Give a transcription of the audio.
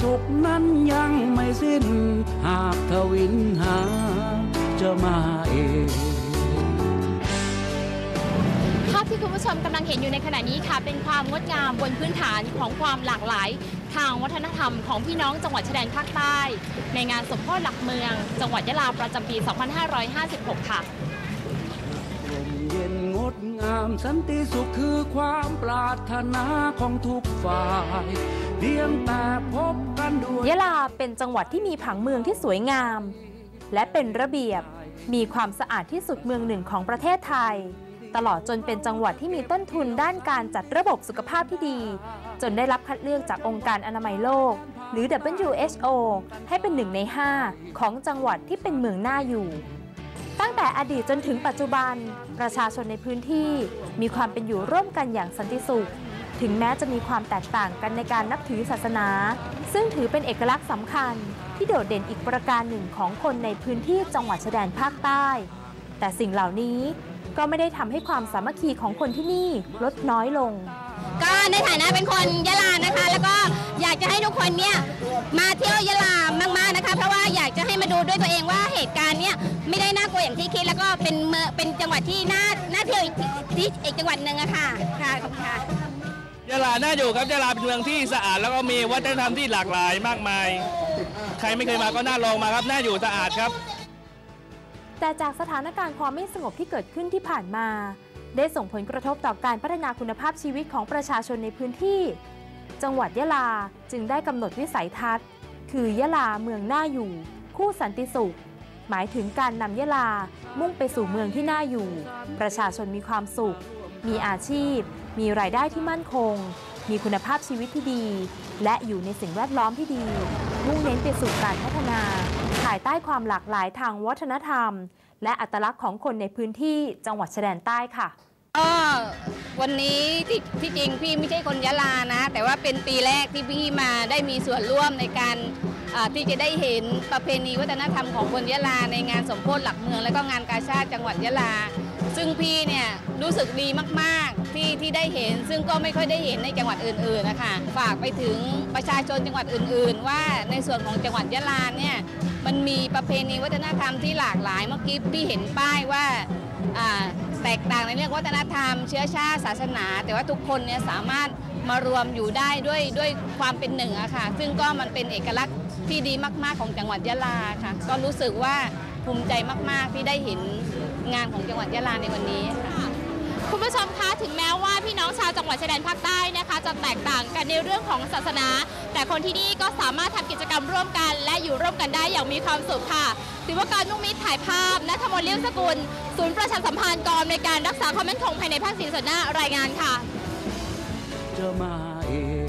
สุขนั้นยังไม่สิ้น หากทวินหาจะมาเองภาพที่คุณผู้ชมกำลังเห็นอยู่ในขณะนี้ค่ะ เป็นความงดงามบนพื้นฐานของความหลากหลาย ทางวัฒนธรรมของพี่น้องจังหวัดชายแดนภาคใต้ ในงานสมโภชหลักเมือง จังหวัดยะลาประจำปี 2556 ค่ะ ดงามสันติสุขคือความปรารถนาของทุกฝ่ายเพียงแต่พบกันด้วยยะลาเป็นจังหวัดที่มีผังเมืองที่สวยงาม และเป็นระเบียบมีความสะอาดที่สุดเมืองหนึ่งของประเทศไทย ตลอดจนเป็นจังหวัดที่มีต้นทุนด้านการจัดระบบสุขภาพที่ดี จนได้รับคัดเลือกจากองค์การอนามัยโลก หรือ WHO ให้เป็นหนึ่งใน 5 ของจังหวัดที่เป็นเมืองน่าอยู่ ตั้งแต่อดีตจนถึงปัจจุบัน ประชาชนในพื้นที่มีความเป็นอยู่ร่วมกันอย่างสันติสุข ถึงแม้จะมีความแตกต่างกันในการนับถือศาสนา ซึ่งถือเป็นเอกลักษณ์สำคัญ ที่โดดเด่นอีกประการหนึ่งของคนในพื้นที่จังหวัดชายแดนภาคใต้ แต่สิ่งเหล่านี้ก็ไม่ได้ทำให้ความสามัคคีของคนที่นี่ลดน้อยลง ก็ในฐานะเป็นคนยะลานะคะ แล้วก็ อยากจะให้ทุกคนเนี่ยมาเที่ยวยะลามากๆนะคะ เพราะว่าอยากจะให้มาดูด้วยตัวเองว่าเหตุการณ์เนี่ยไม่ได้น่ากลัวอย่างที่คิด แล้วก็เป็นเมืองเป็นจังหวัดที่น่าน่าเที่ยวอีกที่อีกจังหวัดหนึ่งอะค่ะค่ะขอบคุณค่ะยะลาน่าอยู่ครับยะลาเป็นเมืองที่สะอาดแล้วก็มีวัฒนธรรมที่หลากหลายมากมาย ใครไม่เคยมาก็น่าลองมาครับน่าอยู่สะอาดครับ แต่จากสถานการณ์ความไม่สงบที่เกิดขึ้นที่ผ่านมา ได้ส่งผลกระทบต่อการพัฒนาคุณภาพชีวิตของประชาชนในพื้นที่ จังหวัดยะลาจึงได้กำหนดวิสัยทัศน์ คือยะลาเมืองน่าอยู่ คู่สันติสุข หมายถึงการนำยะลามุ่งไปสู่เมืองที่น่าอยู่ ประชาชนมีความสุข มีอาชีพ มีรายได้ที่มั่นคง มีคุณภาพชีวิตที่ดี และอยู่ในสิ่งแวดล้อมที่ดี มุ่งเน้นไปสู่การพัฒนา ภายใต้ความหลากหลายทางวัฒนธรรม และอัตลักษณ์ของคนในพื้นที่จังหวัดชายแดนใต้ค่ะ ก็วันนี้ที่ที่จริงพี่ไม่ใช่คนยะลานะ แต่ว่าเป็นปีแรกที่พี่มาได้มีส่วนร่วมในการที่จะได้เห็นประเพณีวัฒนธรรมของคนยะลาในงานสมโภชหลักเมือง และก็งานกาชาติจังหวัดยะลา ซึ่งพี่เนี่ยรู้สึกดีมากๆที่ที่ได้เห็น ซึ่งก็ไม่ค่อยได้เห็นในจังหวัดอื่นๆนะคะฝากไปถึงประชาชนจังหวัดอื่น ๆ ว่าในส่วนของจังหวัดยะลาเนี่ยมันมีประเพณีวัฒนธรรมที่หลากหลายเมื่อกี้พี่เห็นป้ายว่า ต่างในเรื่องวัฒนธรรม เชื้อชาติศาสนา แต่ว่าทุกคนเนี่ยสามารถมารวมอยู่ได้ด้วยด้วยความเป็นหนึ่งอะค่ะ ซึ่งก็มันเป็นเอกลักษณ์ที่ดีมาก ๆ ของจังหวัดยะลาค่ะ ก็รู้สึกว่าภูมิใจมาก ๆ ที่ได้เห็นงานของจังหวัดยะลาในวันนี้ค่ะคุณผู้ชมคะถึงแม้ว่าพี่น้องชาวจังหวัดชายแดนภาคใต้นะคะ จะแตกต่างกันในเรื่องของศาสนา แต่คนที่นี่ก็สามารถทำกิจกรรมร่วมกัน และอยู่ร่วมกันได้อย่างมีความสุขค่ะศิวกรนุ่งมิตรถ่ายภาพนัทมนเลี้ยงสกุล ศูนย์ประชาสัมพันธ์กองในการรักษาความมั่นคงภายในภาคสีส่วนหน้ารายงานค่ะจะมาเอง